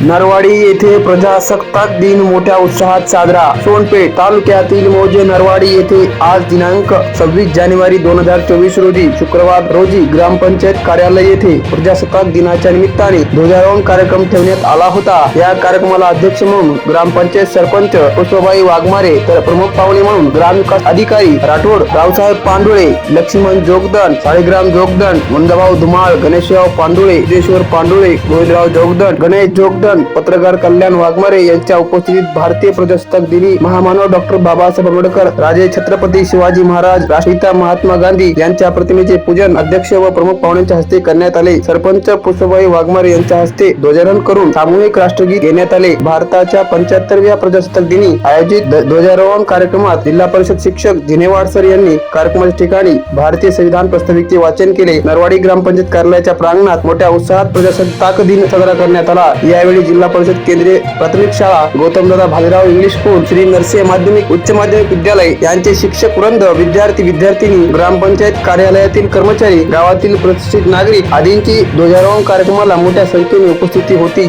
नरवाडी येथे प्रजासत्ताक दिन मोठ्या उत्साहात साजरा. सोनपेठ तालुक्यातील मौजे नरवाडी येथे आज दिनांक सव्वीस जानेवारी दोन हजार चोवीस रोजी शुक्रवार रोजी ग्रामपंचायत कार्यालय येथे प्रजासत्ताक दिनाच्या निमित्ताने ध्वजारोहण कार्यक्रम ठेवण्यात आला होता. या कार्यक्रमाला अध्यक्ष म्हणून ग्रामपंचायत सरपंच पुष्पबाई वाघमारे तर प्रमुख पाहुणे म्हणून ग्रामविकास अधिकारी राठोड रावसाहेब पांडुळे लक्ष्मण जोगदन साळीग्राम जोगदन मंदभाऊ धुमाळ गणेशराव पांडुळे सिद्धेश्वर पांडुळे गोविंदराव जोगदन गणेश जोगदन पत्रकार कल्याण वाघमारे यांच्या उपस्थितीत भारतीय प्रजासत्ताक दिनी महामानव डॉक्टर बाबासाहेब आंबेडकर राजे छत्रपती शिवाजी महाराज राष्ट्रपिता महात्मा गांधी यांच्या प्रतिमेचे पूजन अध्यक्ष व प्रमुख पाहुण्यांच्या हस्ते करण्यात आले. सरपंच पुष्पबाई वाघमारे यांच्या हस्ते ध्वजारोहण करून सामूहिक राष्ट्रगीत घेण्यात आले. भारताच्या पंच्याहत्तरव्या प्रजासत्ताक दिनी आयोजित ध्वजारोहण कार्यक्रमात जिल्हा परिषद शिक्षक जिनेवाड सर यांनी कार्यक्रमाच्या ठिकाणी भारतीय संविधान प्रस्ताविकचे वाचन केले. नरवाडी ग्रामपंचायत कार्यालयाच्या प्रांगणात मोठ्या उत्साहात प्रजासत्ताक दिन साजरा करण्यात आला. यावेळी जिल्हा परिषद केंद्रीय प्राथमिक शाळा गौतमदादा भालेराव इंग्लिश स्कूल श्री नरसिंह माध्यमिक उच्च माध्यमिक विद्यालय यांचे शिक्षक वृंद विद्यार्थी विद्यार्थिनी ग्रामपंचायत कार्यालयातील कर्मचारी गावातील प्रतिष्ठित नागरिक आदींची ध्वजारोहण कार्यक्रमाला मोठ्या संख्येने उपस्थिती होती.